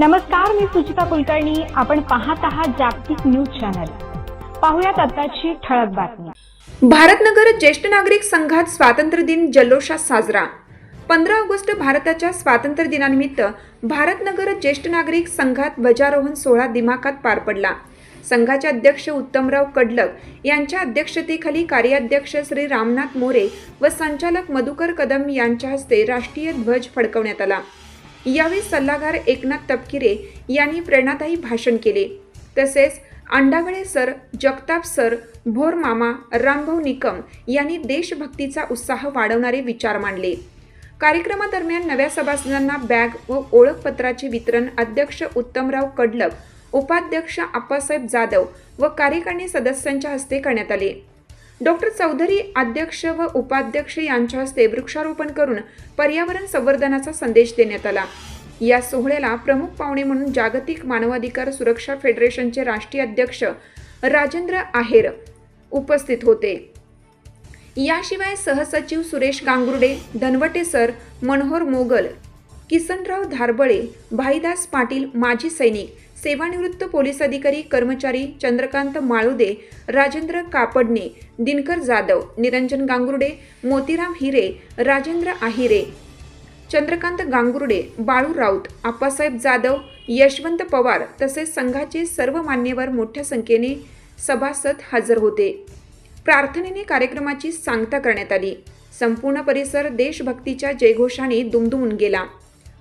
नमस्कार मी सुचिता कुलकर्णी. आपण पाहत आहात जागतिक न्यूज चॅनल. पाहुयात आताची ठळक बातमी. भारतनगर ज्येष्ठ नागरिक संघात स्वातंत्र्य दिन जल्लोषात साजरा. पंधरा ऑगस्ट भारताच्या स्वातंत्र्य दिनानिमित्त भारतनगर ज्येष्ठ नागरिक संघात ध्वजारोहण सोहळा दिमाखात पार पडला. संघाचे अध्यक्ष उत्तमराव कडलक यांच्या अध्यक्षतेखाली कार्याध्यक्ष श्री रामनाथ मोरे व संचालक मधुकर कदम यांच्या हस्ते राष्ट्रीय ध्वज फडकवण्यात आला. यावेळी सल्लागार एकनाथ तपकिरे यांनी प्रेरणादायी भाषण केले. तसेच अंडागळे सर जगताप सर भोर मामा रामभाऊ निकम यांनी देशभक्तीचा उत्साह वाढवणारे विचार मांडले. कार्यक्रमादरम्यान नव्या सभासदांना बॅग व ओळखपत्राचे वितरण अध्यक्ष उत्तमराव कडलक उपाध्यक्ष आप्पासाहेब जाधव व कार्यकारिणी सदस्यांच्या हस्ते करण्यात आले. डॉक्टर चौधरी अध्यक्ष व उपाध्यक्ष यांच्या हस्ते वृक्षारोपण करून पर्यावरण संवर्धनाचा संदेश देण्यात आला. या सोहळ्याला प्रमुख पाहुणे म्हणून जागतिक मानवाधिकार सुरक्षा फेडरेशनचे राष्ट्रीय अध्यक्ष राजेंद्र आहेर उपस्थित होते. याशिवाय सहसचिव सुरेश गांगुर्डे धनवटे सर मनोहर मोगल किसनराव धारबळे भाईदास पाटील माजी सैनिक सेवानिवृत्त पोलीस अधिकारी कर्मचारी चंद्रकांत माळुदे राजेंद्र कापडणे दिनकर जाधव निरंजन गांगुर्डे मोतीराम हिरे राजेंद्र आहिरे चंद्रकांत गांगुर्डे बाळू राऊत आप्पासाहेब जाधव यशवंत पवार तसेच संघाचे सर्व मान्यवर मोठ्या संख्येने सभासद हजर होते. प्रार्थनेने कार्यक्रमाची सांगता करण्यात आली. संपूर्ण परिसर देशभक्तीच्या जयघोषाने दुमदुमून गेला.